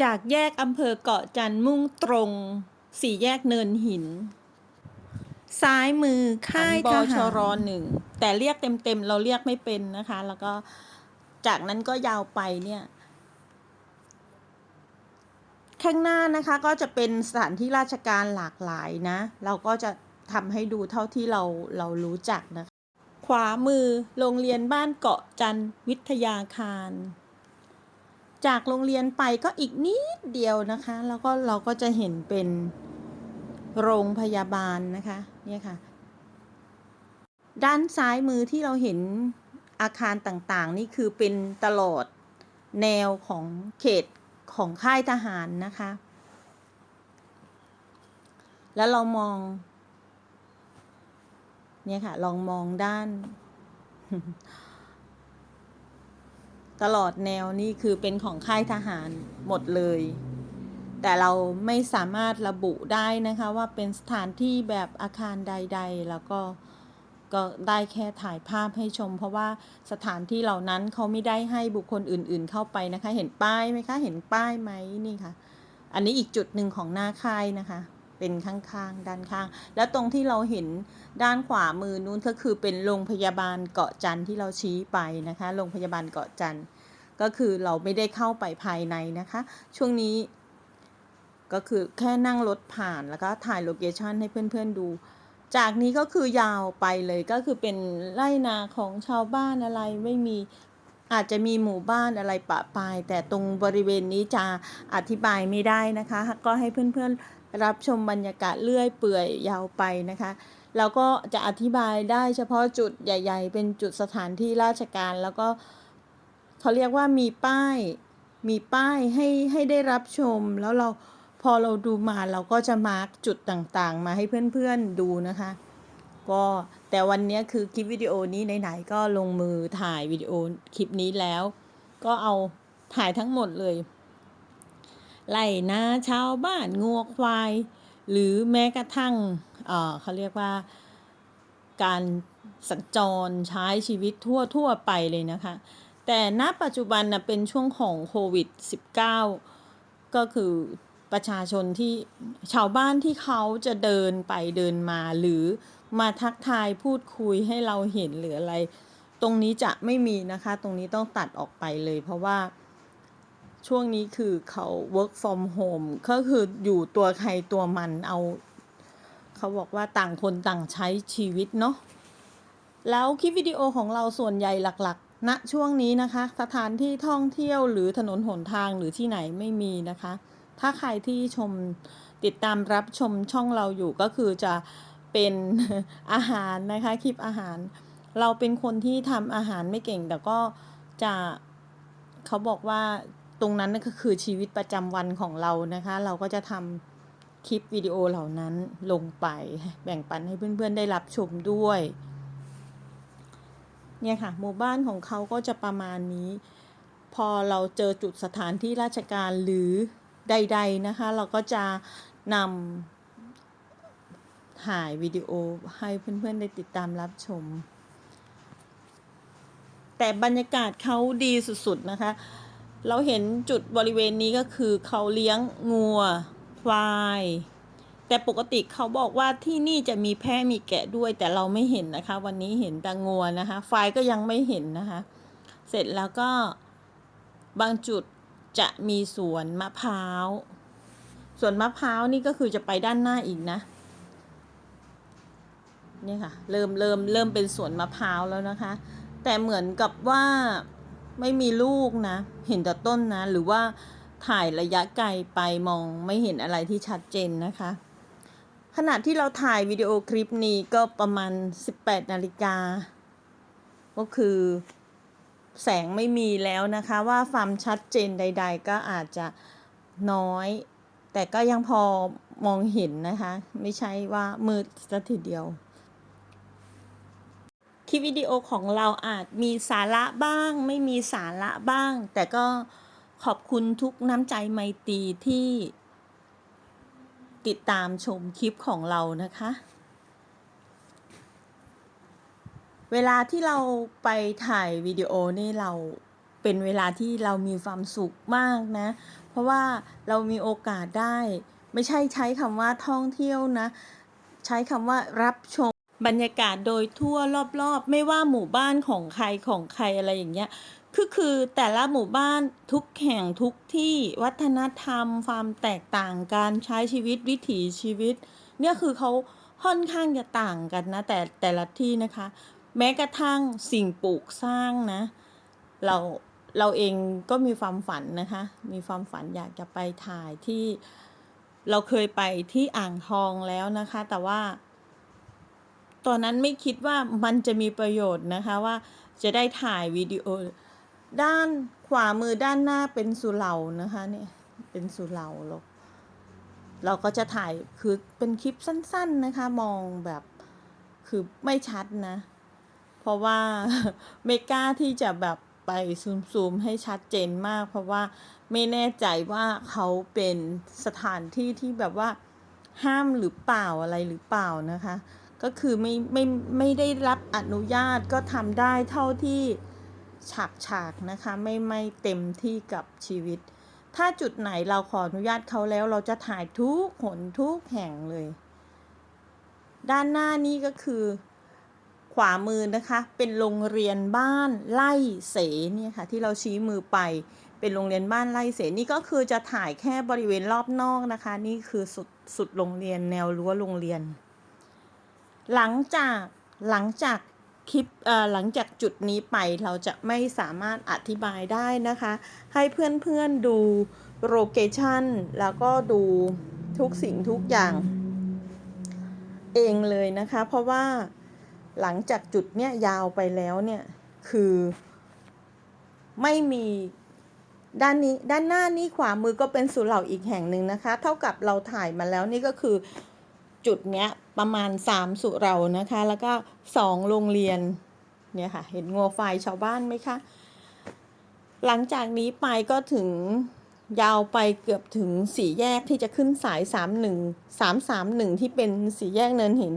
จากแยกอำเภอเกาะจันทร์มุ่งตรง สี่แยกเนินหิน ซ้ายมือค่ายบชรหนึ่ง แต่เรียกเต็มๆ เราเรียกไม่เป็นนะคะ แล้วก็จากนั้นก็ยาวไปเนี่ย ข้างหน้านะคะก็จะเป็นสถานที่ราชการหลากหลายนะ เราก็จะทำให้ดูเท่าที่เราเรารู้จักนะคะ ขวามือโรงเรียนบ้านเกาะจันทร์วิทยาคาร จากโรงเรียนไปก็อีกนิดเดียวนะคะ แล้วก็เราก็จะเห็นเป็นโรงพยาบาลนะคะเนี่ยค่ะ ด้านซ้ายมือที่เราเห็นอาคารต่างๆ นี่คือเป็นตลอดแนวของเขตของค่ายทหารนะคะ แล้วเรามอง เนี่ยค่ะ ลองมองด้าน ตลอดแนวนี่คือเป็นของค่ายทหารหมดเลย แต่เราไม่สามารถระบุได้นะคะว่าเป็นสถานที่แบบอาคารใด ๆ แล้วก็ก็ได้แค่ถ่ายภาพให้ชม เพราะว่าสถานที่เหล่านั้นเขาไม่ได้ให้บุคคลอื่น ๆ เข้าไปนะคะ เห็นป้ายไหมคะ เห็นป้ายไหมนี่ค่ะ อันนี้อีกจุดหนึ่งของหน้าค่ายนะคะ เป็นข้างๆ ด้านข้าง แล้วตรงที่เราเห็นด้านขวามือนู้นก็คือเป็นโรงพยาบาลเกาะจันที่เราชี้ไปนะคะโรงพยาบาลเกาะจันก็คือเราไม่ได้เข้าไปภายในนะคะ ช่วงนี้ ก็คือแค่นั่งรถผ่านแล้วก็ถ่ายโลเคชันให้เพื่อนๆดูจากนี้ก็คือยาวไปเลยก็คือเป็นไร่นาของชาวบ้านอะไรไม่มีอาจจะมีหมู่บ้านอะไรปะปาย แต่ตรงบริเวณนี้จะอธิบายไม่ได้นะคะ ก็ให้เพื่อนๆ รับชมบรรยากาศเลื่อยเปื่อยยาวไปนะคะแล้วก็จะอธิบายได้เฉพาะจุดใหญ่ ๆ เป็นจุดสถานที่ราชการแล้วก็เขาเรียกว่ามีป้ายมีป้ายให้ให้ได้รับชม แล้วเราพอเราดูมาเราก็จะมาร์กจุดต่างๆ มาให้เพื่อนๆดูนะคะ ก็แต่วันนี้คือคลิปวิดีโอนี้ไหนๆก็ลงมือถ่ายวิดีโอคลิปนี้แล้ว ก็เอาถ่ายทั้งหมดเลย ไล่นาชาวบ้านงัวควาย หรือแม้กระทั่งเเขาเรียกว่าการสัญจรใช้ชีวิตทั่วทั่วไปเลยนะคะ แต่ณปัจจุบันนะเป็นช่วงของโควิด -19 ก็คือประชาชนที่ชาวบ้านที่เขาจะเดินไปเดินมาหรือมาทักทายพูดคุยให้เราเห็นหรืออะไร ตรงนี้จะไม่มีนะคะ ตรงนี้ต้องตัดออกไปเลยเพราะว่า ช่วงนี้คือเขา work from home ก็คืออยู่ตัวใครตัวมันเอา เขาบอกว่าต่างคนต่างใช้ชีวิตเนาะแล้วคลิปวิดีโอของเราส่วนใหญ่หลักๆณช่วงนี้นะคะ สถานที่ท่องเที่ยวหรือถนนหนทางหรือที่ไหนไม่มีนะคะ ถ้าใครที่ชมติดตามรับชมช่องเราอยู่ก็คือจะเป็นอาหารนะคะคลิปอาหาร เราเป็นคนที่ทำอาหารไม่เก่งแต่ก็จะเขาบอกว่า ตรงนั้นนั่นก็คือชีวิตประจำวันของเรานะคะ เราก็จะทำคลิปวิดีโอเหล่านั้นลงไป แบ่งปันให้เพื่อนๆได้รับชมด้วย เนี่ยค่ะหมู่บ้านของเขาก็จะประมาณนี้ พอเราเจอจุดสถานที่ราชการหรือใด ๆนะคะ เราก็จะนำถ่ายวิดีโอให้เพื่อนๆได้ติดตามรับชม แต่บรรยากาศเขาดีสุดๆนะคะ เราเห็นจุดบริเวณนี้ก็คือเขาเลี้ยงงัวควาย แต่ปกติเขาบอกว่าที่นี่จะมีแพะมีแกะด้วย แต่เราไม่เห็นนะคะ วันนี้เห็นแต่งัวนะคะควายก็ยังไม่เห็นนะคะ เสร็จแล้วก็บางจุดจะมีสวนมะพร้าวสวนมะพร้าวนี่ก็คือจะไปด้านหน้าอีกนะเนี่ยค่ะ เริ่มเริ่มเริ่มเป็นสวนมะพร้าวแล้วนะคะ แต่เหมือนกับว่า ไม่มีลูกนะ เห็นแต่ต้นนะ หรือว่าถ่ายระยะไกลไปมองไม่เห็นอะไรที่ชัดเจนนะคะ ขณะที่เราถ่ายวิดีโอคลิปนี้ก็ประมาณ 18 นาฬิกา ก็คือแสงไม่มีแล้วนะคะว่าความชัดเจนใด ๆ ก็อาจจะน้อย แต่ก็ยังพอมองเห็นนะคะ ไม่ใช่ว่ามืดสัทีเดียว ลิปวิดีโอของเราอาจมีสาระบ้าง ไม่มีสาระบ้าง แต่ก็ขอบคุณทุกน้ำใจไมตรีที่ ติดตามชมคลิปของเรานะคะ เวลาที่เราไปถ่ายวิดีโอนี่เราเป็นเวลาที่เรามีความสุขมากนะ เพราะว่าเรามีโอกาสได้ ไม่ใช่ใช้คำว่าท่องเที่ยวนะ ใช้คำว่ารับชม บรรยากาศโดยทั่วรอบๆ ไม่ว่าหมู่บ้านของใครของใครอะไรอย่างเงี้ยคือคือแต่ละหมู่บ้านทุกแห่งทุกที่วัฒนธรรม ความแตกต่างการใช้ชีวิตวิถีชีวิต เนี่ยคือเขาค่อนข้างจะต่างกันนะ แต่แต่ละที่นะคะ แม้กระทั่งสิ่งปลูกสร้างนะ เราเราเองก็มีความฝันนะคะ มีความฝันอยากจะไปถ่ายที่เราเคยไปที่อ่างทองแล้วนะคะ แต่ว่า ตอนนั้นไม่คิดว่ามันจะมีประโยชน์นะคะว่าจะได้ถ่ายวิดีโอ ด้านขวามือด้านหน้าเป็นสุเหร่านะคะเนี่ยเป็นสุเหร่าเราเราก็จะถ่ายคือเป็นคลิปสั้น ๆนะคะ มองแบบคือไม่ชัดนะ เพราะว่าไม่กล้าที่จะแบบไปซูมๆให้ชัดเจนมาก เพราะว่าไม่แน่ใจว่าเขาเป็นสถานที่ที่แบบว่าห้ามหรือเปล่าอะไรหรือเปล่านะคะ ก็คือไม่ไม่ไม่ได้รับอนุญาตก็ทำได้เท่าที่ฉากฉากนะคะไม่ไม่เต็มที่กับชีวิต ถ้าจุดไหนเราขออนุญาตเขาแล้วเราจะถ่ายทุกหนทุกแห่งเลย ด้านหน้านี่ก็คือขวามือนะคะ เป็นโรงเรียนบ้านไล่เสเนี่ยค่ะที่เราชี้มือไปเป็นโรงเรียนบ้านไล่เสนี่ก็คือจะถ่ายแค่บริเวณรอบนอกนะคะ นี่คือสุดสุดโรงเรียนแนวรั้วโรงเรียน หลังจากหลังจากคลิปหลังจากจุดนี้ไปเราจะไม่สามารถอธิบายได้นะคะ ให้เพื่อนๆดูโลเคชันแล้วก็ดูทุกสิ่งทุกอย่าง เองเลยนะคะ เพราะว่าหลังจากจุดเนี้ยยาวไปแล้วเนี่ยคือไม่มีด้านนี้ด้านหน้านี่ขวามือก็เป็นสุเหร่าอีกแห่งหนึ่งนะคะ เท่ากับเราถ่ายมาแล้วนี่ก็คือ จุดเนี้ยประมาณสามสุเหร่านะคะ แล้วก็สองโรงเรียนเนี่ยค่ะเห็นงัวไฟชาวบ้านไหมคะหลังจากนี้ไปก็ถึงยาวไปเกือบถึงสี่แยกที่จะขึ้นสายสามหนึ่งสามสามหนึ่งที่เป็นสี่แยกเนินหิน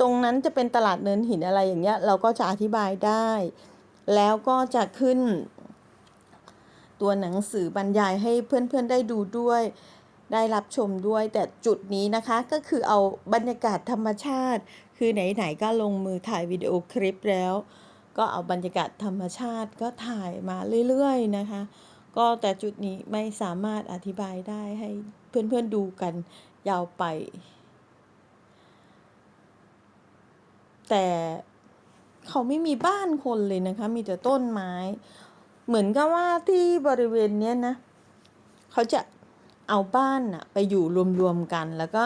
ตรงนั้นจะเป็นตลาดเนินหินอะไรอย่างเงี้ยเราก็จะอธิบายได้ แล้วก็จะขึ้น ตัวหนังสือบรรยายให้เพื่อนๆได้ดูด้วย ได้รับชมด้วย แต่จุดนี้นะคะก็คือเอาบรรยากาศธรรมชาติ คือไหนๆก็ลงมือถ่ายวิดีโอคลิปแล้ว ก็เอาบรรยากาศธรรมชาติก็ถ่ายมาเรื่อยๆนะคะ ก็แต่จุดนี้ไม่สามารถอธิบายได้ให้เพื่อนๆดูกันยาวไป แต่เขาไม่มีบ้านคนเลยนะคะ มีแต่ต้นไม้ เหมือนกับว่าที่บริเวณเนี้ยนะ เขาจะ เอาบ้านน่ะไปอยู่รวมๆกัน แล้วก็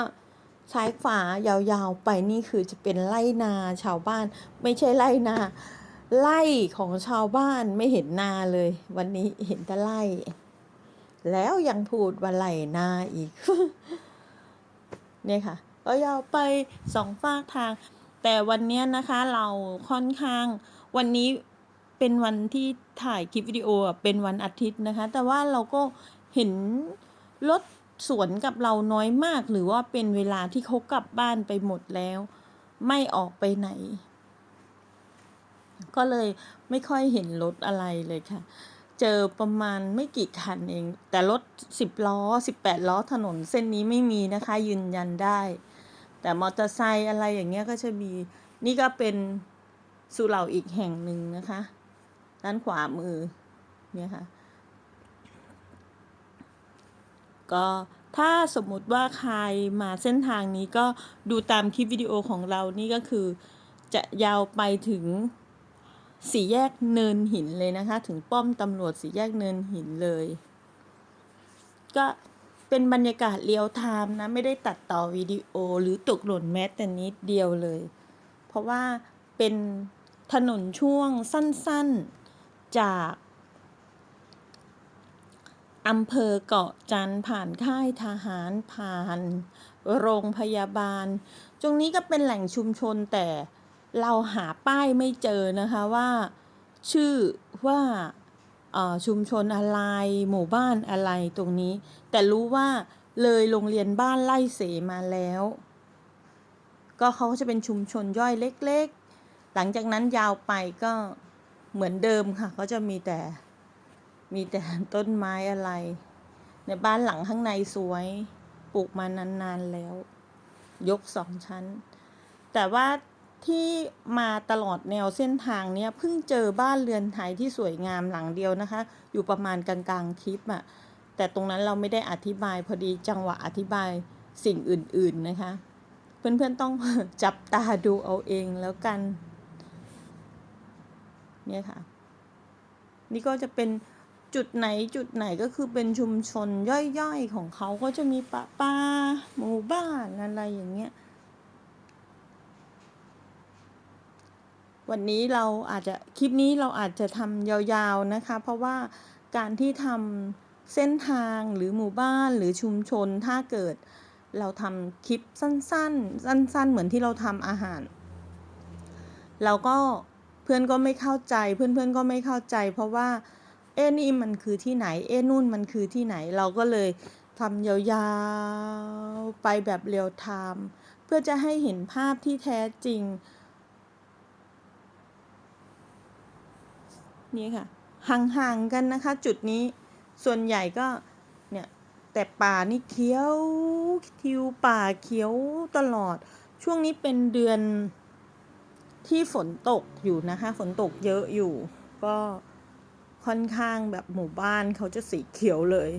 ซ้ายขวายาวๆไปนี่คือจะเป็นไร่นาชาวบ้าน ไม่ใช่ไร่นาไร่ของชาวบ้านไม่เห็นนาเลย วันนี้เห็นแต่ไร่แล้วยังพูดว่าไร่นาอีก เนี่ยค่ะก็ยาวไปสองฝากทาง แต่วันนี้นะคะเราค่อนข้าง วันนี้เป็นวันที่ถ่ายคลิปวิดีโอเป็นวันอาทิตย์นะคะ แต่ว่าเราก็เห็น รถสวนกับเราน้อยมาก หรือว่าเป็นเวลาที่เขากลับบ้านไปหมดแล้ว ไม่ออกไปไหน ก็เลยไม่ค่อยเห็นรถอะไรเลยค่ะ เจอประมาณไม่กี่คันเอง แต่รถสิบล้อสิบแปดล้อถนนเส้นนี้ไม่มีนะคะ ยืนยันได้ แต่มอเตอร์ไซค์อะไรอย่างเงี้ยก็จะมี นี่ก็เป็นสุเหร่าอีกแห่งหนึ่งนะคะ ด้านขวามือเนี่ยค่ะ ก็ถ้าสมมุติว่าใครมาเส้นทางนี้ก็ดูตามคลิปวิดีโอของเรานี่ก็คือ จะยาวไปถึงสี่แยกเนินหินเลยนะคะ ถึงป้อมตำรวจสี่แยกเนินหินเลย ก็เป็นบรรยากาศเรียลไทม์นะ ไม่ได้ตัดต่อวิดีโอหรือตกหล่นแม้แต่นิดเดียวเลย เพราะว่าเป็นถนนช่วงสั้นๆจาก อำเภอเกาะจันผ่านค่ายทหารผ่าน โรงพยาบาล ตรงนี้ก็เป็นแหล่งชุมชนแต่เราหาป้ายไม่เจอนะคะว่า ชื่อว่าชุมชนอะไรหมู่บ้านอะไรตรงนี้ แต่รู้ว่าเลยโรงเรียนบ้านไล่เสมาแล้ว ก็เขาก็จะเป็นชุมชนย่อยเล็ก ๆ หลังจากนั้นยาวไปก็เหมือนเดิมค่ะ ก็จะมีแต่ มีแต่ต้นไม้อะไร ในบ้านหลังข้างในสวย ปลูกมานานๆแล้ว ยกสองชั้น แต่ว่าที่มาตลอดแนวเส้นทางเนี้ยเพิ่งเจอบ้านเรือนไทยที่สวยงามหลังเดียวนะคะ อยู่ประมาณกลางๆคลิปอะแต่ตรงนั้นเราไม่ได้อธิบายพอดีจังหวะอธิบายสิ่งอื่นๆนะคะ เพื่อนๆต้องจับตาดูเอาเองแล้วกัน เนี่ยค่ะ นี่ก็จะเป็น จุดไหนจุดไหนก็คือเป็นชุมชนย่อยๆของเขาก็จะมีปะปาหมู่บ้านอะไรอย่างเงี้ย วันนี้เราอาจจะคลิปนี้เราอาจจะทำยาวๆนะคะ เพราะว่าการที่ทำเส้นทางหรือหมู่บ้านหรือชุมชนถ้าเกิดเราทำคลิปสั้นๆ สั้น ๆ เหมือนที่เราทำอาหาร เราก็เพื่อนก็ไม่เข้าใจเพื่อนๆก็ไม่เข้าใจ เพราะว่า เอ๊นี่มันคือที่ไหน เอ๊นู่นมันคือที่ไหน เราก็เลยทำยาวๆไปแบบเรียลไทม์เพื่อจะให้เห็นภาพที่แท้จริง นี่ค่ะ ห่างๆกันนะคะ จุดนี้ส่วนใหญ่ก็เนี่ยแต่ป่านี่เขียวทิวป่าเขียวตลอด ช่วงนี้เป็นเดือนที่ฝนตกอยู่นะคะ ฝนตกเยอะอยู่ก็ ค่อนข้างแบบหมู่บ้านเขาจะสีเขียวเลย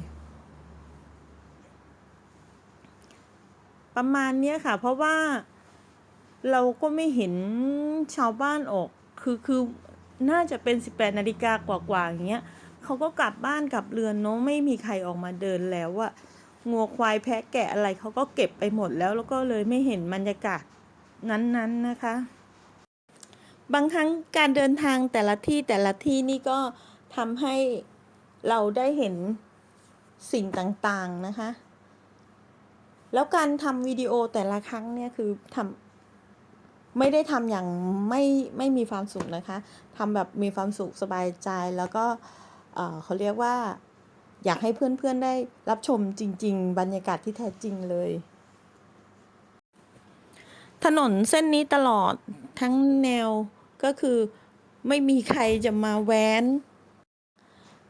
ประมาณนี้ค่ะ เพราะว่าเราก็ไม่เห็นชาวบ้านออก คือคือน่าจะเป็น 18นาฬิกากว่าๆอย่างเงี้ยเขาก็กลับบ้านกลับเรือนเนาะไม่มีใครออกมาเดินแล้วอะงัวควายแพะแกะอะไรเขาก็เก็บไปหมดแล้วแล้วก็เลยไม่เห็นบรรยากาศนั้นๆนนนะคะ บางครั้งการเดินทางแต่ละที่แต่ละที่นี่ก็ ทำให้เราได้เห็นสิ่งต่างๆนะคะ แล้วการทำวิดีโอแต่ละครั้งเนี่ยคือทำไม่ได้ทำอย่างไม่ไม่มีความสุขนะคะทำแบบมีความสุขสบายใจแล้วก็เออเขาเรียกว่าอยากให้เพื่อนๆได้รับชมจริง ๆ บรรยากาศที่แท้จริงเลย ถนนเส้นนี้ตลอดทั้งแนวก็คือไม่มีใครจะมาแว้น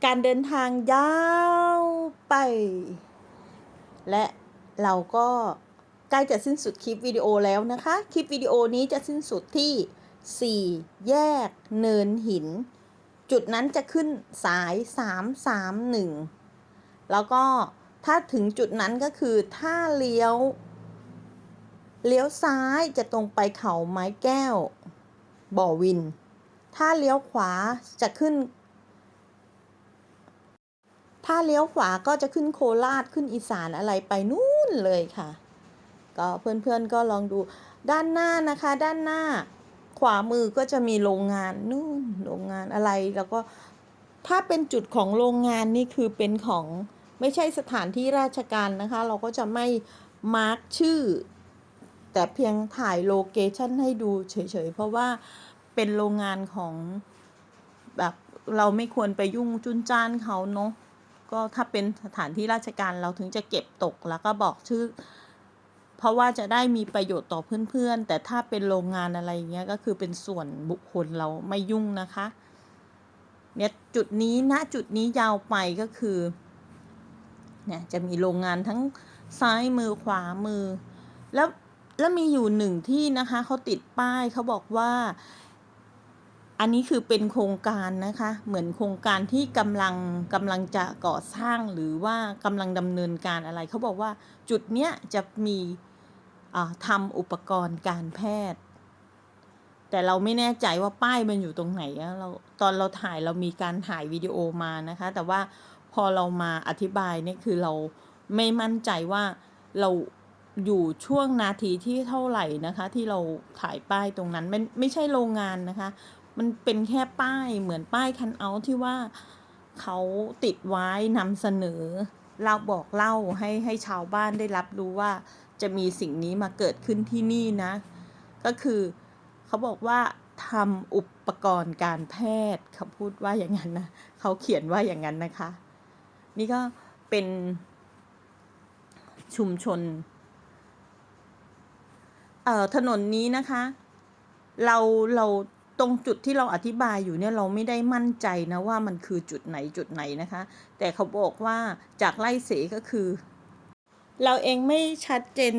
การเดินทางยาวไป และเราก็ใกล้จะสิ้นสุดคลิปวิดีโอแล้วนะคะ คลิปวิดีโอนี้จะสิ้นสุดที่ 4 แยกเนินหิน จุดนั้นจะขึ้นสาย 331 แล้วก็ถ้าถึงจุดนั้นก็คือถ้าเลี้ยว เลี้ยวซ้ายจะตรงไปเขาไม้แก้ว บ่อวิน ถ้าเลี้ยวขวาจะขึ้น ถ้าเลี้ยวขวาก็จะขึ้นโคราชขึ้นอีสานอะไรไปนู่นเลยค่ะ ก็เพื่อนๆก็ลองดูด้านหน้านะคะ ด้านหน้า ขวามือก็จะมีโรงงานนู่นโรงงานอะไรแล้วก็ถ้าเป็นจุดของโรงงานนี่คือเป็นของไม่ใช่สถานที่ราชการนะคะ เราก็จะไม่มาร์กชื่อ แต่เพียงถ่ายโลเคชันให้ดูเฉยๆ เพราะว่าเป็นโรงงานของแบบเราไม่ควรไปยุ่งจุนจ้านเขาเนาะ ก็ถ้าเป็นสถานที่ราชการเราถึงจะเก็บตกแล้วก็บอกชื่อ เพราะว่าจะได้มีประโยชน์ต่อเพื่อนๆ แต่ถ้าเป็นโรงงานอะไรเงี้ยก็คือเป็นส่วนบุคคลเราไม่ยุ่งนะคะ เนี่ยจุดนี้ณจุดนี้ยาวไปก็คือเนี่ยจะมีโรงงานทั้งซ้ายมือขวามือ แล้วแล้วมีอยู่หนึ่งที่นะคะเขาติดป้ายเขาบอกว่า อันนี้คือเป็นโครงการนะคะ เหมือนโครงการที่กำลังกำลังจะก่อสร้างหรือว่ากำลังดำเนินการอะไร เขาบอกว่าจุดเนี้ยจะมีอ่าทำอุปกรณ์การแพทย์ แต่เราไม่แน่ใจว่าป้ายมันอยู่ตรงไหนเราตอนเราถ่ายเรามีการถ่ายวิดีโอมานะคะ แต่ว่าพอเรามาอธิบายเนี่ยคือเราไม่มั่นใจว่าเราอยู่ช่วงนาทีที่เท่าไหร่นะคะ ที่เราถ่ายป้ายตรงนั้นไม่ไม่ใช่โรงงานนะคะ มันเป็นแค่ป้ายเหมือนป้ายคันเอาที่ว่าเขาติดไว้นำเสนอ เราบอกเล่าให้ให้ชาวบ้านได้รับรู้ว่าจะมีสิ่งนี้มาเกิดขึ้นที่นี่นะ ก็คือเขาบอกว่าทำอุปกรณ์การแพทย์เขาพูดว่าอย่างนั้นนะเขาเขียนว่าอย่างนั้นนะคะ นี่ก็เป็นชุมชน เอ่อถนนนี้นะคะ เราเรา ตรงจุดที่เราอธิบายอยู่เนี่ยเราไม่ได้มั่นใจนะว่ามันคือจุดไหนจุดไหนนะคะ แต่เขาบอกว่าจากไล่เสก็คือ เราเองไม่ชัดเจน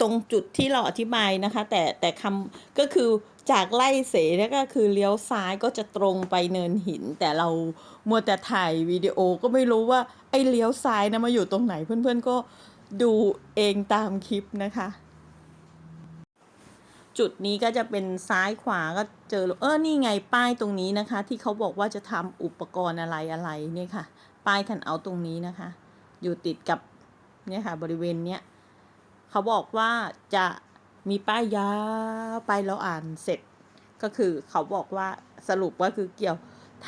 ตรงจุดที่เราอธิบายนะคะ แต่แต่คำก็คือจากไล่เสแล้วก็คือเลี้ยวซ้ายก็จะตรงไปเนินหิน แต่เรามัวแต่ถ่ายวิดีโอก็ไม่รู้ว่าไอ้เลี้ยวซ้ายนะมาอยู่ตรงไหนเพื่อนๆก็ดูเองตามคลิปนะคะ จุดนี้ก็จะเป็นซ้ายขวาก็เจอเออนี่ไงป้ายตรงนี้นะคะ ที่เขาบอกว่าจะทำอุปกรณ์อะไรอะไรเนี่ยค่ะ ป้ายคันเอาตรงนี้นะคะ อยู่ติดกับเนี่ยค่ะ บริเวณเนี้ยเขาบอกว่าจะมีป้ายยาวไปเราอ่านเสร็จ ก็คือเขาบอกว่าสรุปว่าคือเกี่ยว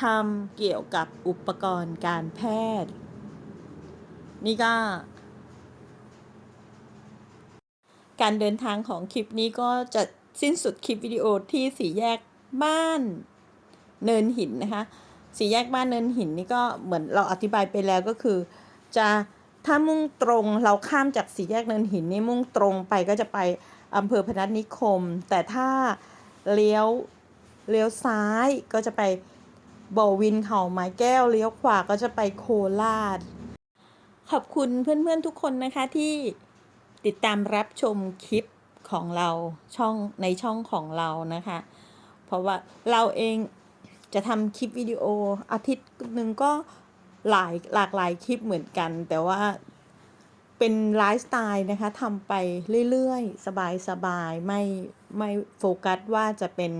ทำเกี่ยวกับอุปกรณ์การแพทย์ นี่ก็ การเดินทางของคลิปนี้ก็จะสิ้นสุดคลิปวิดีโอที่สี่แยกบ้านเนินหินนะคะสี่แยกบ้านเนินหินนี่ก็เหมือนเราอธิบายไปแล้วก็คือ จะถ้ามุ่งตรงเราข้ามจากสี่แยกเนินหินนี่มุ่งตรงไปก็จะไปอำเภอพนัสนิคม แต่ถ้าเลี้ยวเลี้ยวซ้ายก็จะไปบ่อวินเขาไม้แก้วเลี้ยวขวาก็จะไปโคราช ขอบคุณเพื่อนๆทุกคนนะคะที่ ติดตามรับชมคลิปของเราช่องในช่องของเรานะคะ เพราะว่าเราเองจะทำคลิปวิดีโออาทิตย์หนึ่งก็หลายหลากหลายคลิปเหมือนกัน แต่ว่าเป็นไลฟ์สไตล์นะคะทำไปเรื่อยๆ สบายๆ ไม่ไม่โฟกัสว่าจะเป็น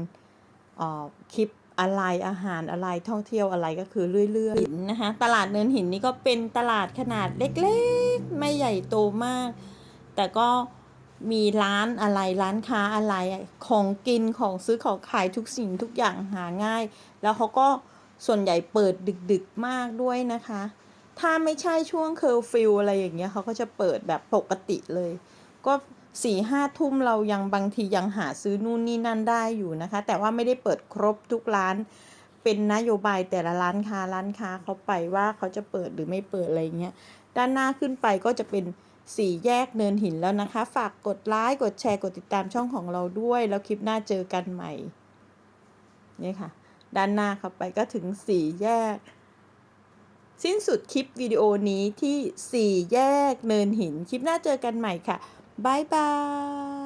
ออคลิปอะไรอาหารอะไรท่องเที่ยวอะไรก็คือเรื่อยๆหินนะคะตลาดเนินหินนี่ก็เป็นตลาดขนาดเล็กๆ ไม่ใหญ่โตมาก แต่ก็มีร้านอะไรร้านค้าอะไรของกินของซื้อของขายทุกสิ่งทุกอย่างหาง่าย แล้วเขาก็ส่วนใหญ่เปิดดึกๆมากด้วยนะคะ ถ้าไม่ใช่ช่วงเคอร์ฟิวอะไรอย่างเงี้ยเขาก็จะเปิดแบบปกติเลย ก็สี่ห้าทุ่มเรายังบางทียังหาซื้อนู่นนี่นั่นได้อยู่นะคะ แต่ว่าไม่ได้เปิดครบทุกร้าน เป็นนโยบายแต่ละร้านค้าร้านค้าเขาไปว่าเขาจะเปิดหรือไม่เปิดอะไรเงี้ยด้านหน้าขึ้นไปก็จะเป็น สี่แยกเนินหินแล้วนะคะ ฝากกดไลค์กดแชร์กดติดตามช่องของเราด้วย แล้วคลิปหน้าเจอกันใหม่นี่ค่ะ ด้านหน้าเข้าไปก็ถึงสี่แยก สิ้นสุดคลิปวิดีโอนี้ที่สี่แยกเนินหิน คลิปหน้าเจอกันใหม่ค่ะ บ๊ายบาย